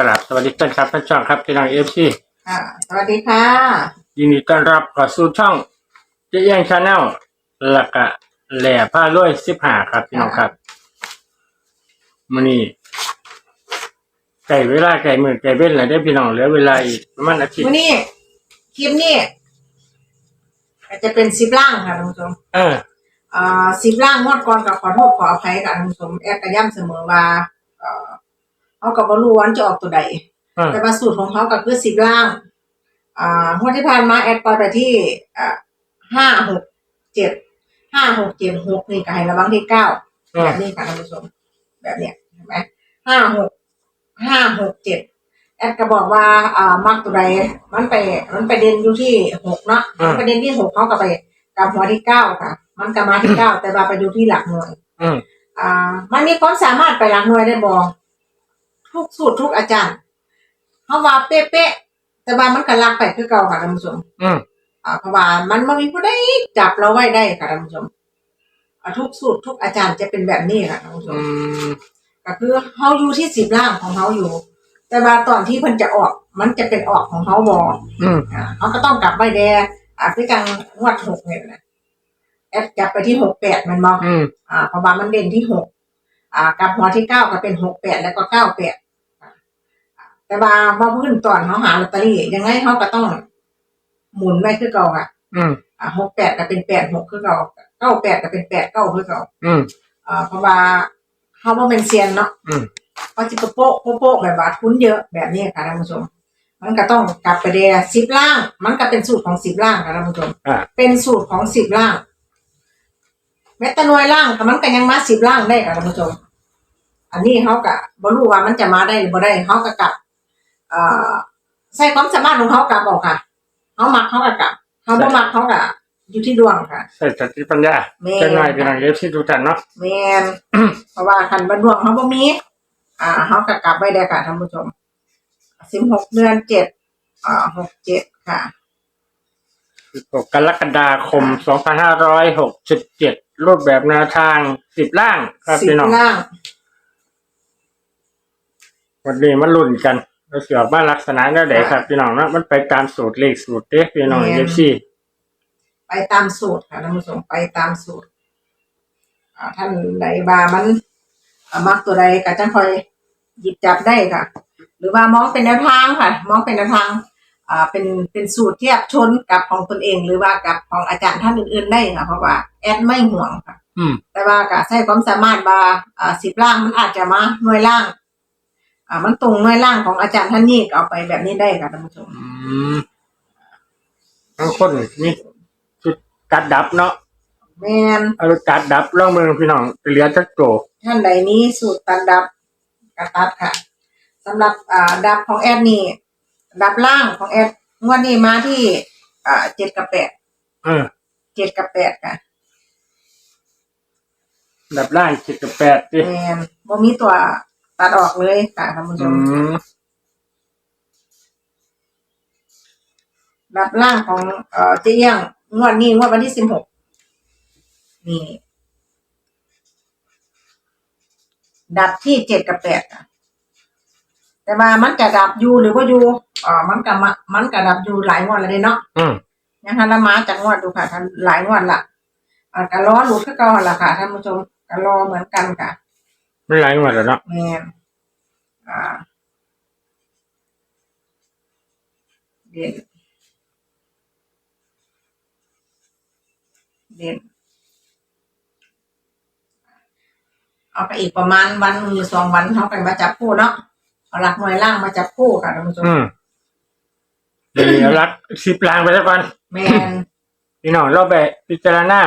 กราบสวัสดีท่านครับท่านช่องครับพี่น้องเอฟซีค่ะสวัสดีค่ะ ยินดีต้อนรับเข้าสู่ช่องเจ๊เอียงชาแนลและก็แหล่ผ้ารวยสิบห้าครับพี่น้องครับมันนี่ไก่เวลาไก่มือไก่เว้นอะไรได้อพี่น้องเหลือเวลาอีกประมาณอาทิตย์วันนี้คลิปนี้อาจจะเป็นซิปล่างค่ะท่านผู้ชมเอออ่าซิปล่างงวดก่อนกับขอโทษขออภัยกับท่านผู้ชมแอดกระย่ำเสมอว่าเอ่อ เขากับบรู้วามันจะออกตัวใดเออแต่ว่าสูตรของเขาก็คือซิปล่าง อ่างวดที่ผ่านมาแอดปล่อยไปที่อ่าห้าหกเจ็ดห้าหกเจ็ดหกนี่ก็ให้ระวังที่เก้าเออแบบนี้ค่ะท่านผู้ชมแบบเนี้ยเห็นไหมห้าหกห้าหกเจ็ดแอดก็บอกว่าอ่ามักตัวใดมันไปมันไปเด่นอยู่ที่หกเนาะมันไปเด่นที่หกเขาก็ไปกับหัวที่เก้าค่ะ มันก็มาที่เก้าแต่ว่าไปอยู่ที่หลักหน่วย อืม อ่า มันมีความสามารถไปหลักหน่วยได้บอก ทุกสูตรทุกอาจารย์เขาว่าเป๊ะๆแต่ว่ามันก็ลักไปคือเก่าค่ะท่านผู้ชมอืมอ่าเพราะว่ามันไม่มีผู้ใดจับเราไว้ได้ค่ะท่านผู้ชมอ่าทุกสูตรทุกอาจารย์จะเป็นแบบนี้ค่ะท่านผู้ชอืมมก็คือเขาอยู่ที่สิบล่างของเขาอยู่ แต่ว่าตอนที่เพิ่นจะออก มันจะเป็นออกของเขาบออืมอ่าเขาก็ต้องกลับไปแดอ่าคือจังงวดหกเนี่ยนะแอดกลับไปที่หกแปดมันบออืมอ่าเพราะว่ามันเด่นที่หกอ่ากลับหัวที่เก้าก็เป็นหกแปดแล้วก็เก้าแปด แต่ว่าว่าพื้นตอนเขาหาลอตเตอรี่ยังไงเขาก็ต้อง หมุนไว้คือเก่าค่ะ อืมอ่าหกแปดก็เป็นแปดหกคือเก่าเก้าแปดก็เป็นแปดเก้าคือเก่าอืมอ่าเพราะว่าเขาว่าเป็นเซียนเนาะอืมเขาจิโป๊ะโป๊ะโป๊ะแบบว่าทุนเยอะแบบนี้ค่ะท่านผู้ชมมันก็ต้องกลับไปเดียสิบล่าง มันก็เป็นสูตรของสิบล่างค่ะท่านผู้ชมอ่าเป็นสูตรของสิบล่างแม้แต่หน่วยล่างแต่มันก็ยังมาสิบล่างได้ค่ะท่านผู้ชมอันนี้เขากะบรู้ว่ามันจะมาได้หรือบ่ได้เขาก็กลับ เอ่อใส่ความสามารถของเขากลับออกค่ะเขามักเขาก็กลับเขาบ่มักเขากะอยู่ที่ดวงค่ะ ใส่สติปัญญาแม่ จะหน่อยพี่น้องเอฟซีทุกท่านเนาะแมน เพราะว่าคันบันดวงเขาบ่มี อ่าเขาก็กลับไว้ได้ค่ะท่านผู้ชมสิบหกเดือนเจ็ดอ่าหกเจ็ดค่ะ 16กรกฎาคม 2567 รูปแบบแนวทางสิบล่างครับสิบพี่น้องล่างวันนี้มาลุ้นกัน เราเสือกว่าลักษณะแล้วไหนครับพี่น้องเนาะมันไปตามสูตรเลขสูตรเด้พี่น้องเอฟซีไปตามสูตรค่ะท่านผู้ชมไปตามสูตรอ่าท่านใดบามันอ่ามักตัวใดก็จะคอยหยิบจับได้ค่ะ หรือว่ามองเป็นแนวทางค่ะ มองเป็นแนวทางอ่าเป็นเป็นสูตรเทียบชนกับของตนเอง หรือว่ากับของอาจารย์ท่านอื่นๆได้ค่ะเพราะว่าแอดไม่ห่วงค่ะ อืม แต่ว่าก็ใช้ความสามารถว่าอ่าสิบล่างมันอาจจะมาหน่วยล่าง อ่า มันตรงหน่วยล่างของอาจารย์ท่านนี้ก็เอาไปแบบนี้ได้ค่ะท่านผู้ชมอืมบางคนนี่ชุดกัดดับเนาะแมนเอากัดดับลองมือพี่น้องเหลือจักโตท่านใดนี้สูตรตัดดับกระตัดค่ะสำหรับอ่าดับของแอดนี่ดับล่างของแอดงวดนี้มาที่ อ่าเจ็ดกับแปดเออเจ็ดกับแปดค่ะดับล่าง7กับ8ดิแมนบ่มีตัว ตัดออกเลยค่ะท่านผู้ชอืมมดับล่างของเอ่อเจียงงวดนี้งวดวันที่สิบหกนี่ดับที่เจ็ดกับแปดอะแต่ว่ามันจะดับอยู่หรือว่าอยู่อ่ามันกับมันกับดับอยู่หลายงวดแล้วเด้เนาะ อืมยังทันละมาจากงวดดูค่ะท่านหลายงวดละอ่ากะล้อหลุดขึ้นก่อนละค่ะท่านผู้ชมกะรอเหมือนกันค่ะ ไม่หลายงวดแล้วเนาะแมนอ่าเด่นเด่นเอาไปอีกประมาณวันหรือสองวันเขากันมาจับคู่เนาะเอาหลักหน่วยล่างมาจับคู่ค่ะท่านผู้ชมอืมเดี๋ยวรักสิบลางไปแล้วก่อนแมนพี่น้องเราไปพิจารณา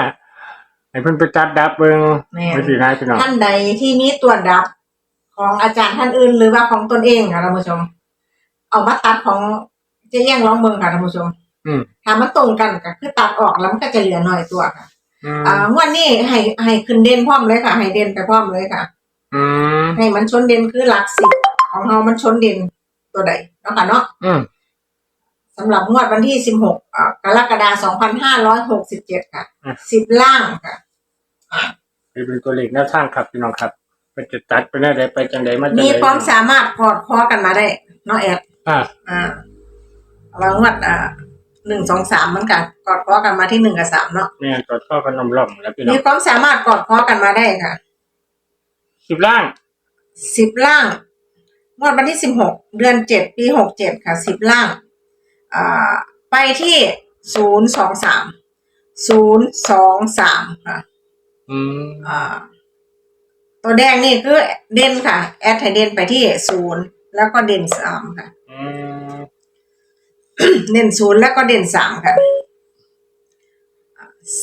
ให้เพิ่นไปจัดดับเบิ่งแม่น ไม่สินายพี่น้องท่านใดที่มีตัวดับของอาจารย์ท่านอื่นหรือว่าของตนเองค่ะท่านผู้ชม เอามาตัดของเจ๊แย่งร้องเมืองค่ะท่านผู้ชมอืมถ้ามันตรงกันก็คือตัดออกแล้วมันก็จะเหลือหน่อยตัวค่ะอืมอ่างวดนี้ให้ให้ขึ้นเด่นพร้อมเลยค่ะ ให้เด่นไปพร้อมเลยค่ะ อืมให้มันชนเด่นคือหลักสิบของเรามันชนเด่นตัวใดเนาะค่ะเนาะอืม สำหรับงวดวันที่สิบหกกรกฎาคมสองพันห้าร้อยหกสิบเจ็ดค่ะสิบล่างค่ะนี่เป็นตัวเลขแนวทางครับพี่น้องครับไปจะตัดไปได้ไปจังไดมาจังมีไดความสามารถกอดคอกันมาได้เนาะแอดอ่าอ่าวางวัดอ่าหนึ่งสองสามมันกันกอดคอกันมาที่หนึ่งกับสามเนาะแม่นกดข้อกันนมล่อมแล้วพี่น้อมีงความสามารถกอดคอกันมาได้ค่ะ สิบล่าง สิบล่าง งวดวันที่สิบหกเดือนเจ็ดปีหกเจ็ดค่ะสิบล่างอ่า ไปที่ศูนย์สองสามศูนย์สองสามค่ะอืมอ่าตัวแดงนี่คือเด่นค่ะ แอดไทเด่นไปที่ศูนย์แล้วก็เด่นสามค่ะอืมเด่นศูนย์แล้วก็เด่นสามค่ะ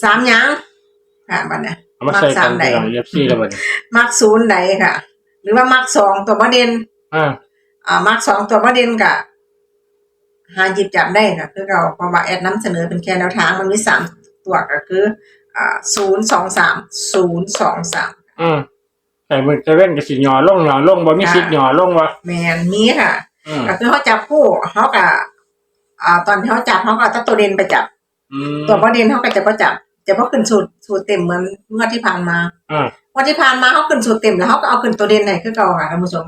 สามหยังค่ะบัดเนี้ยเอามาใส่สากัมนใดพี่น้องเอฟซีแล้วบัดนี้มักศูนย์ใดค่ะ หรือว่ามักสองตัวบ่เด่นอ่า อ่ามักสองตัวบ่เด่นกะ หาหยิบจับได้ค่ะคือเราเพราะว่าแอดน้ำเสนอเป็นแค่แนวทางมันมีสามตัวก็คืออ่าศูนย์สองสามศูนย์สองสามอืมแต่มือจะเว้นกับสิหย่อลงหย่อลงบ่มีสิทธิ์หย่อลงวะแมนนี้ค่ะอืมก็คือเขาจับคู่เขากะอ่าตอนที่เขาจับเขาก็เอาตัวเด่นไปจับ อืมตัวประเด็นเขาก็จะประจับจะพอขึ้นสูตรสูตรเต็มเหมือนเมื่อที่ผ่านมา อ่าเมื่อที่ผ่านมาเขาขึ้นสูตรเต็มแล้วเขาก็เอาขึ้นตัวเด่นไหนคือเก่าค่ะท่านผู้ชม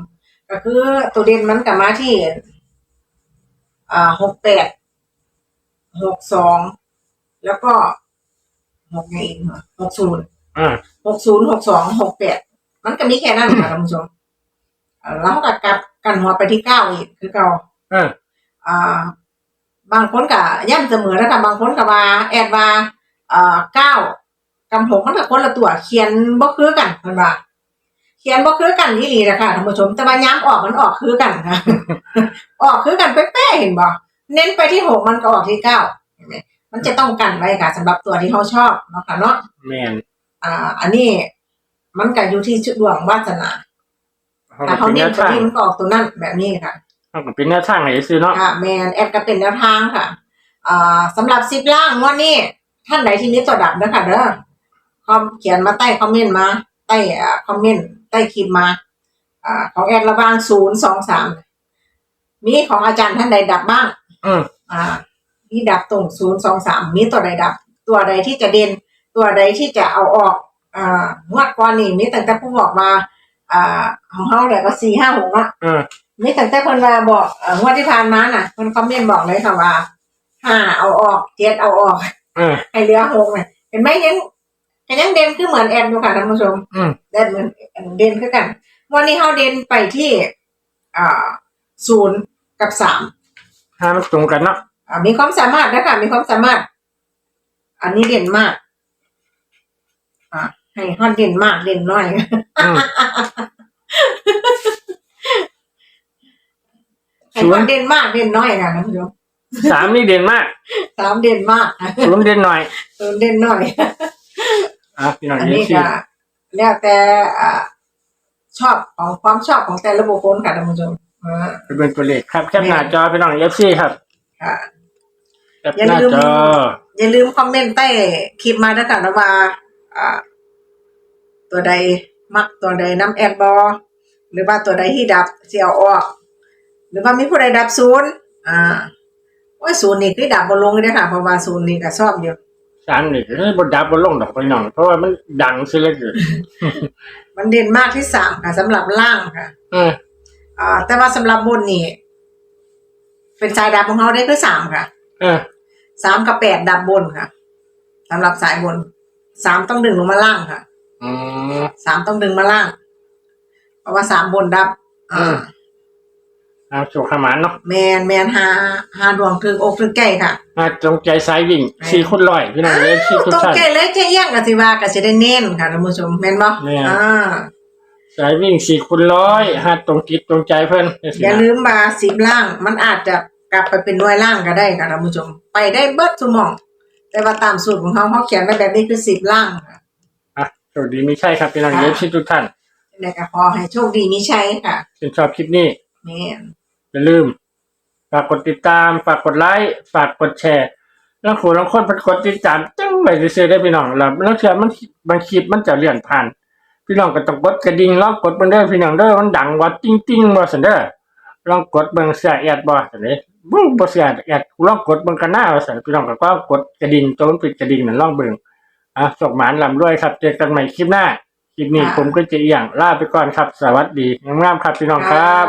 ก็คือตัวเด่นมันกลับมาที่ อ่าหกแปดหกสองแล้วก็หกไงอีกเหรอหกศูนย์อ่าหกศูนย์หกสองหกแปดมันก็มีแค่นั้นค่ะท่านผู้ชมอ่าแล้วเขาก็กลับกันหัวไปที่เก้าอีกคือเก่า อ่า อ่าบางคนก็ย่ำเสมอแล้วค่ะบางคนก็ว่า แอดว่าอ่าเก้ากับหกมันก็คนละตัวเขียนบ่คือกันเพิ่นว่า เขียนบ่คือกันนี่ลีแหละค่ะท่านผู้ชม แต่ว่าย้ำออกมันออกคือกันค่ะออกคือกันเป๊ะๆเห็นบ่เน้นไปที่หกมันก็ออกที่เก้าเห็นไหมมันจะต้องกันไว้ค่ะสำหรับตัวที่เขาชอบเนาะค่ะเนาะแม่นอ่า อันนี้มันก็อยู่ที่ชุดดวงวาสนาเขาแต่ก็เขาเป็นแนเน้นวตัวทางนี้มันก็ออกตัวนั้นแบบนี้ค่ะเขาก็เป็นแนวทางให้ซื้อเนาะค่ะแมนแอดก็เป็นแนวทางค่ะอ่าสำหรับซิปล่างงวันนี้ท่านไหนที่นี้ตัวดับนะคะเด้อคอมเขียนมาใต้คอมเมนต์มา ใต้อ่าคอมเมนต์ใต้คลิปมาอ่าของแอดระหว่างศูนย์สองสามมีของอาจารย์ท่านใดดับบ้างอืมอ่ามีดับตรงศูนย์สองสามมีตัวใดดับ ตัวใดที่จะเด่นตัวใดที่จะเอาออกอ่างวดก่อนนี่มีตั้งแต่ผู้บอกมาอ่าของเขาแต่ก็สี่ห้าหกเนาะอืมมีตั้งแต่เพิ่นว่าบอกเอ่องวดที่ผ่านมาน่ะเพิ่นคอมเมนต์บอกเลยค่ะว่าห้าเอาออกเจ็ดเอาออกอืมให้เหลือหกเนี่ยเห็นไหมยั งก็ยังเด่นคือเหมือนแอนอยู่ค่ะท่านผู้ชมอืมเด่นเหมือนเด่นคือกันวันนี้เฮาเด่นไปที่อ่าศูนย์กับสามห้ามันตรงกันเนาะอ่ามีความสามารถนะคะมีความสามารถ อันนี้เด่นมาก อ่าให้ฮอดเด่นมากเด่นน้อยอืม ให้ฮอดเด่นมากเด่นน้อยค่ะท่านผู้ชมสามนี่เด่นมากสามเด่นมากค่ะศูนย์เด่นหน่อยศูนย์เด่นน้อย อะพี่น้องอันเอฟนี้ซีก็แล้วแต่อ่าชอบของความชอบของแต่ละบุคคลค่ะท่านผู้ชมอ่าเป็นตัวเลขครับแคปหน้าจอพี่น้องเอฟซีครับค่ะแคปหน้าจออย่าลืมคอมเมนต์ใต้คลิปมาด้วยกันนะว่าอ่า ตัวใดมักตัวใดน้ำแอดบอหรือว่าตัวใดที่ดับเสียออก หรือว่ามีผู้ใดดับศูนย์อ่าว่าศูนย์นี่คือดับบนลงเลยค่ะเพราะว่าศูนย์นี่ก็ชอบอยู่ สามนี่เฮ้ยบนดับบนลงดอกพี่น้อง เพราะว่ามันดังซิเลยเกินมันเด่นมากที่สามค่ะสำหรับล่างค่ะเอออ่าแต่ว่าสำหรับบนนี่เป็นสายดับของเขาได้คือสามค่ะเออสามกับแปดดับบนค่ะสำหรับสายบนสามต้องดึงลงมาล่างค่ะอืม สามต้องดึงมาล่าง เพราะว่าสามบนดับอืม เอาโชว์ขมานเนาะแมนแมนหาหาดวงถึงอกถึงแก่ค่ะมาตรงใจสายวิ่งสี่คนร้อยพี่น้องเอฟซีทุกต้องท่านแก่เลยแก่เอี้ยงกับสิว่าก็สิได้เน้นค่ะท่านผู้ชมแม่นบ่แม่น อ่าสายวิ่งสี่คนร้อยห้าตรงจิตตรงใจเพื่อนจังซี้อย่านะลืมมาสิบล่าง มันอาจจะกลับไปเป็นหน่วยล่างก็ได้ค่ะท่านผู้ชม ไปได้เบิดทุกหมอง แต่ว่าตามสูตรของเขาเขาเขียนไว้แบบนี้คือสิบล่างค่ะ อะสวัสดีไม่ใช่ครับพี่น้องเอฟซีทุกท่านในก็ขอให้โชคดีมีชัยค่ะ ชื่นชอบคลิปนี้ แม่น อย่าลืม ฝากกดติดตาม ฝากกดไลค์ ฝากกดแชร์แล้วคนบางคนเป็นกดติดตามจังไปซื้อๆได้พี่น้องแล้วแล้วเชื่อมันบางคลิปมันจะเลื่อนผ่าน พี่น้องก็ต้องกดกระดิ่งลองกดเบิ่งเด้อพี่น้องเด้อมันดังว่าติ้งติ้งๆบ่ซั่นเด้อลองกดเบิ่งเสียแอดบ่ซั่นเด้บ่บ่เสียแอดลองกดเบิ่งกันหน้าว่าซั่นพี่น้องก็กดกระดิ่งจนปิดกระดิ่งนั่นลองเบิ่งอะสกหมานลำรวยครับเจอกันใหม่คลิปหน้าคลิปนี้ผมก็จะเอี่ยงลาไปก่อนครับ สวัสดีงามๆครับพี่น้องครับ